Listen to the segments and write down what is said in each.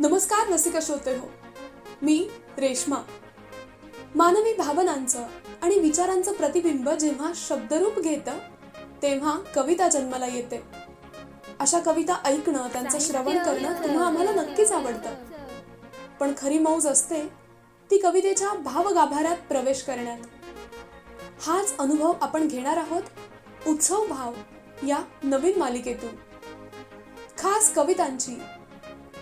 नमस्कार रसिका श्रोते हो. मी रेश्मा. मानवी भावनांचं आणि विचारांचं प्रतिबिंब जेव्हा शब्दरूप घेतं तेव्हा कविता जन्माला येते. अशा कविता ऐकणं त्यांचं श्रवण करणं तुम्हा आम्हाला नक्कीच आवडतं. पण खरी मौज असते ती कवितेच्या भावगाभाऱ्यात प्रवेश करण्यात. हाच अनुभव आपण घेणार आहोत उत्सव भाव या नवीन मालिकेतून. खास कवितांची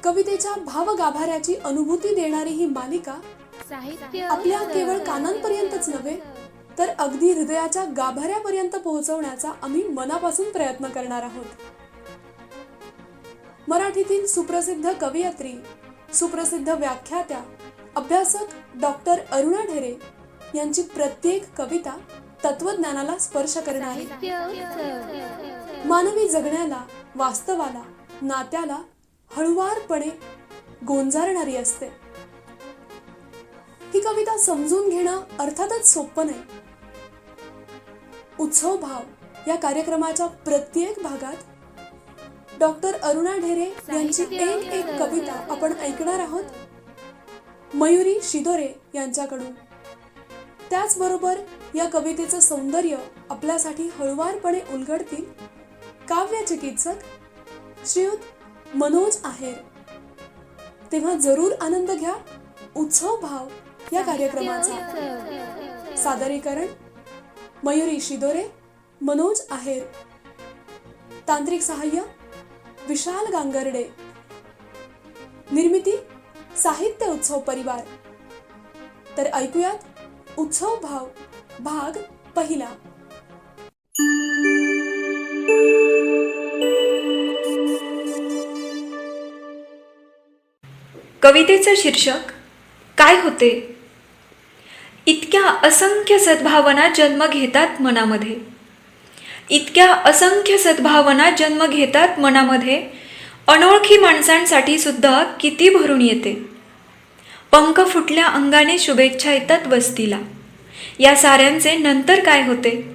कवितेच्या भावगाभाऱ्याची अनुभूती देणारी ही मालिका साहित्य आपल्या केवळ कानांपर्यंतच नव्हे तर अगदी हृदयाच्या गाभाऱ्यापर्यंत पोहोचवण्याचा आम्ही मनापासून प्रयत्न करणार आहोत. मराठीतील सुप्रसिद्ध कवयित्री सुप्रसिद्ध व्याख्यात्या अभ्यासक डॉक्टर अरुणा ढेरे यांची प्रत्येक कविता तत्वज्ञानाला स्पर्श करणारी. मानवी जगण्याला वास्तवाला नात्याला हळुवारपणे गोंजारणारी असते. ही कविता समजून घेणं अर्थातच सोपं नाही. उत्सव भाव या कार्यक्रमाच्या प्रत्येक भागात डॉक्टर अरुणा ढेरे यांची एक एक कविता आपण ऐकणार आहोत. मयुरी शिदोरे यांच्याकडून. त्याचबरोबर या कवितेचं सौंदर्य आपल्यासाठी हळुवारपणे उलगडतील काव्य चिकित्सक श्रीयुत मनोज आहेर. तेव्हा जरूर आनंद घ्या उत्सव भाव या कार्यक्रमाचा. सादरीकरण मयुरी शिदोरे मनोज आहेर. तांत्रिक सहाय्य विशाल गांगर्डे. निर्मिती साहित्य उत्सव परिवार. तर ऐकूयात उत्सव भाव भाग पहिला. कवितेचं शीर्षक काय होते? इतक्या असंख्य सद्भावना जन्म घेतात मनामध्ये. इतक्या असंख्य सद्भावना जन्म घेतात मनामध्ये अनोळखी माणसांसाठी सुद्धा किती भरून येते. पंख फुटल्या अंगाने शुभेच्छा येतात वस्तीला. या साऱ्यांचे नंतर काय होते?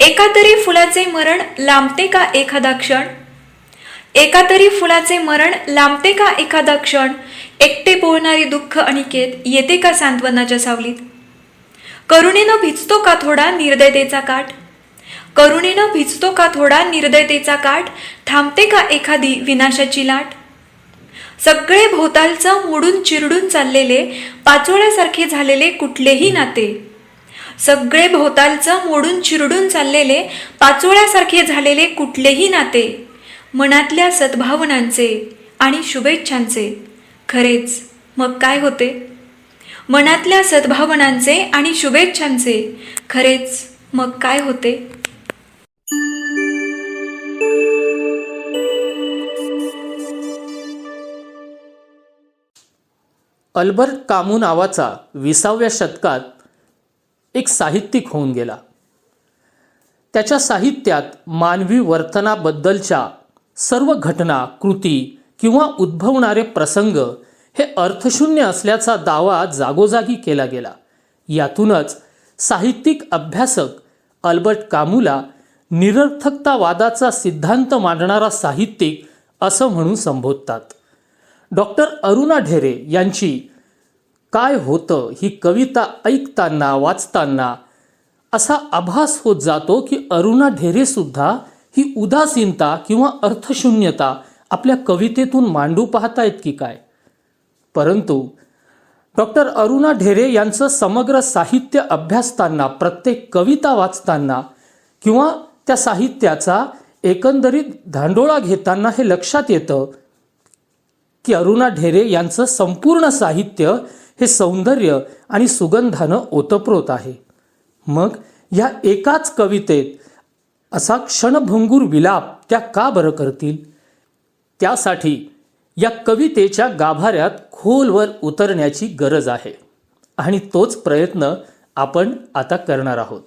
एका तरी फुलाचे मरण लांबते का एखादा क्षण? एका तरी फुलाचे मरण लांबते का एखादा क्षण? एकटे बोलणारी दुःख अनिकेत येते का सांत्वनाच्या सावलीत? करुणेनं भिजतो का थोडा निर्दयतेचा काठ? करुणेनं भिजतो का थोडा निर्दयतेचा काठ? थांबते का एखादी विनाशाची लाट? सगळे भोवतालचं मोडून चिरडून चाललेले पाचोळ्यासारखे झालेले कुठलेही नाते? सगळे भोवतालचं मोडून चिरडून चाललेले पाचोळ्यासारखे झालेले कुठलेही नाते? मनातल्या सद्भावनांचे आणि शुभेच्छांचे. खरेच मग काय होते? मनातल्या सद्भावनांचे आणि शुभेच्छांचे. खरेच मग काय होते? अल्बर्ट कामू नावाचा विसाव्या शतकात एक साहित्यिक होऊन गेला. त्याच्या साहित्यात मानवी वर्तनाबद्दलच्या सर्व घटना कृती किंवा उद्भवणारे प्रसंग हे अर्थशून्य असल्याचा दावा जागोजागी केला गेला. यातूनच साहित्यिक अभ्यासक अल्बर्ट कामूला निरर्थकतावादाचा सिद्धांत मांडणारा साहित्यिक असं म्हणून संबोधतात. डॉक्टर अरुणा ढेरे यांची काय होतं ही कविता ऐकताना वाचताना असा आभास होत जातो की अरुणा ढेरेसुद्धा ही उदासीनता किंवा अर्थशून्यता आपल्या कवितेतून मांडू पाहतायत की काय? परंतु डॉक्टर अरुणा ढेरे यांचं समग्र साहित्य अभ्यासताना प्रत्येक कविता वाचताना किंवा त्या साहित्याचा एकंदरीत धांडोळा घेताना हे लक्षात येतं की अरुणा ढेरे यांचं संपूर्ण साहित्य हे सौंदर्य आणि सुगंधानं ओतप्रोत आहे. मग या एकाच कवितेत असा क्षणभंगूर विलाप त्या का बरं करतील? त्यासाठी या कवितेच्या गाभाऱ्यात खोलवर उतरण्याची गरज आहे. आणि तोच प्रयत्न आपण आता करणार आहोत.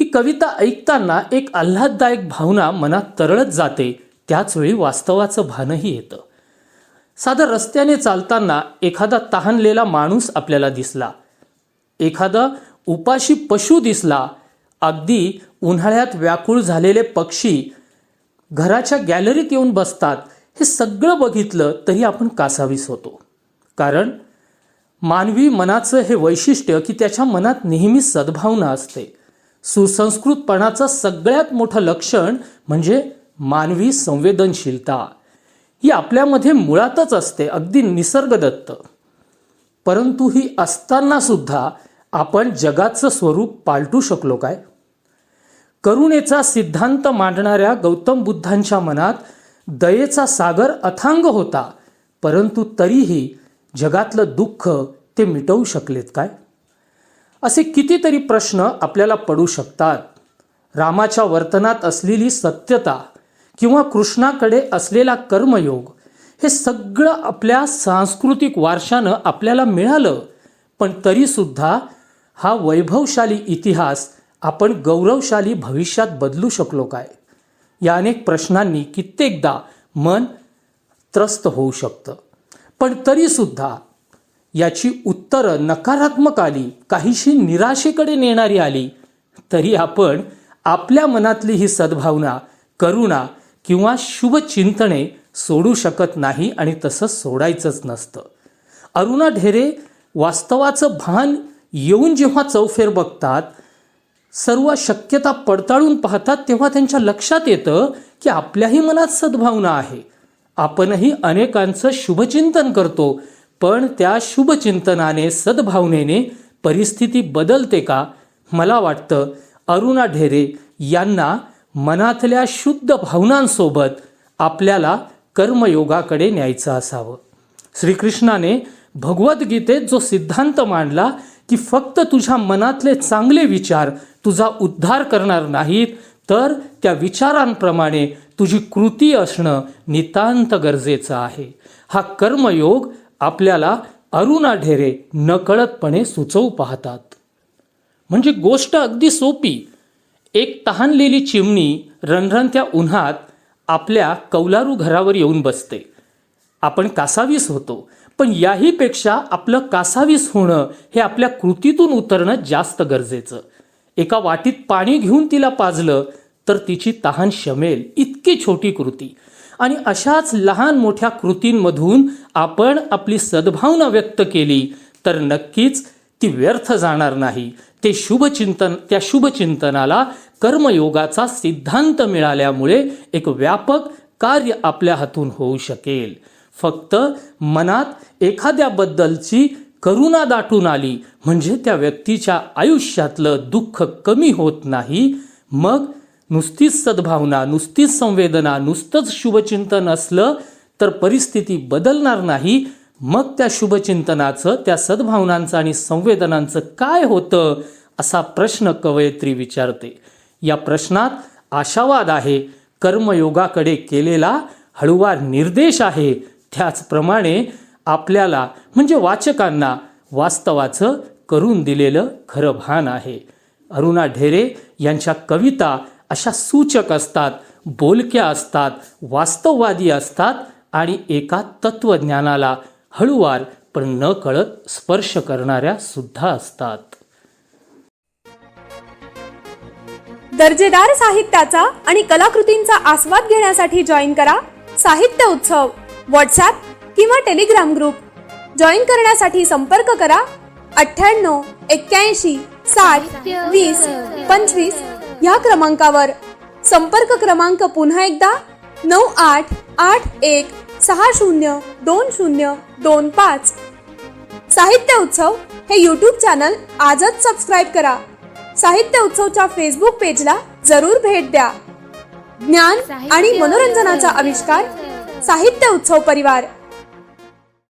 ही कविता ऐकताना एक आल्हाददायक भावना मनात तरळत जाते त्याचवेळी वास्तवाचं भानही येतं. साधं रस्त्याने चालताना एखादा तहानलेला माणूस आपल्याला दिसला. एखादा उपाशी पशु दिसला. अगदी उन्हाळ्यात व्याकुळ झालेले पक्षी घराच्या गॅलरीत येऊन बसतात हे सगळं बघितलं तरी आपण कासावीस होतो. कारण मानवी मनाचं हे वैशिष्ट्य की त्याच्या मनात नेहमी सद्भावना असते. सुसंस्कृतपणाचं सगळ्यात मोठं लक्षण म्हणजे मानवी संवेदनशीलता. ही आपल्यामध्ये मुळातच असते अगदी निसर्गदत्त. परंतु ही असताना सुद्धा आपण जगाचं स्वरूप पालटू शकलो काय? करुणेचा सिद्धांत मांडणाऱ्या गौतम बुद्धांच्या मनात दयेचा सागर अथांग होता परंतु तरीही जगातलं दुःख ते मिटवू शकलेत काय? असे कितीतरी प्रश्न आपल्याला पडू शकतात. रामाच्या वर्तनात असलेली सत्यता किंवा कृष्णाकडे असलेला कर्मयोग हे सगळं आपल्या सांस्कृतिक वारशानं आपल्याला मिळालं पण तरीसुद्धा हा वैभवशाली इतिहास आपण गौरवशाली भविष्यात बदलू शकलो काय? या अनेक प्रश्नांनी कित्येकदा मन त्रस्त होऊ शकतं. पण तरीसुद्धा याची उत्तरं नकारात्मक आली काहीशी निराशेकडे नेणारी आली तरी आपण आपल्या मनातली ही सद्भावना करुणा किंवा शुभचिंतने सोडू शकत नाही आणि तसं सोडायचंच नसतं. अरुणा ढेरे वास्तवाचं भान येऊन जेव्हा चौफेर बघतात सर्व शक्यता पडताळून पाहतात तेव्हा त्यांच्या लक्षात येतं की आपल्याही मनात सद्भावना आहे. आपणही अनेकांचं शुभचिंतन करतो पण त्या शुभचिंतनाने सद्भावनेने परिस्थिती बदलते का? मला वाटतं अरुणा ढेरे यांना मनातल्या शुद्ध भावनांसोबत आपल्याला कर्मयोगाकडे न्यायचं असावं. श्रीकृष्णाने भगवद्गीतेत जो सिद्धांत मांडला की फक्त तुझ्या मनातले चांगले विचार तुझा उद्धार करणार नाहीत तर त्या विचारांप्रमाणे तुझी कृती असणं नितांत गरजेचं आहे. हा कर्मयोग आपल्याला अरुणा ढेरे नकळतपणे सुचवू पाहतात. म्हणजे गोष्ट अगदी सोपी. एक तहानलेली चिमणी रणरणत्या उन्हात आपल्या कौलारू घरावर येऊन बसते. आपण कासावीस होतो. पण याहीपेक्षा आपलं कासावीस होणं हे आपल्या कृतीतून उतरणं जास्त गरजेचं. एका वाटीत पाणी घेऊन तिला पाजलं तर तिची तहान शमेल इतकी छोटी कृती. आणि अशाच लहान मोठ्या कृतींमधून आपण आपली सद्भावना व्यक्त केली तर नक्कीच ती व्यर्थ जाणार नाही. ते शुभचिंतन त्या शुभचिंतनाला कर्मयोगाचा सिद्धांत मिळाल्यामुळे एक व्यापक कार्य आपल्या हातून होऊ शकेल. फक्त मनात एखाद्याबद्दलची करुणा दाटून आली. म्हणजे त्या व्यक्तीच्या आयुष्यातलं दुःख कमी होत नाही. मग नुसतीच सद्भावना नुसतीच संवेदना नुसतंच शुभचिंतन असलं तर परिस्थिती बदलणार नाही. मग त्या शुभचिंतनाचं त्या सद्भावनांचं आणि संवेदनांचं काय होतं असा प्रश्न कवयित्री विचारते. या प्रश्नात आशावाद आहे. कर्मयोगाकडे केलेला हळुवार निर्देश आहे. त्याचप्रमाणे आपल्याला म्हणजे वाचकांना वास्तवाचं करून दिलेलं खरं भान आहे. अरुणा ढेरे यांच्या कविता अशा सूचक असतात बोलक्या असतात वास्तववादी असतात आणि एका तत्वज्ञानाला हळूवार पण न कळत स्पर्श करणाऱ्या सुद्धा असतात. दर्जेदार साहित्याचा आणि कलाकृतींचा आस्वाद घेण्यासाठी जॉईन करा साहित्य उत्सव. व्हॉट्सॲप किंवा टेलिग्राम ग्रुप. जॉईन करण्यासाठी संपर्क करा अठ्ठ्याण्णव एक्क्याऐंशी साठ वीस पंचवीस ह्या क्रमांकावर. संपर्क क्रमांक पुन्हा एकदा नऊ आठ आठ एक सहा शून्य दोन शून्य दोन पाच. साहित्य उत्सव हे यूट्यूब चॅनल आजच सबस्क्राईब करा. साहित्य उत्सवच्या फेसबुक पेजला जरूर भेट द्या. ज्ञान आणि मनोरंजनाचा आविष्कार साहित्य उत्सव परिवार.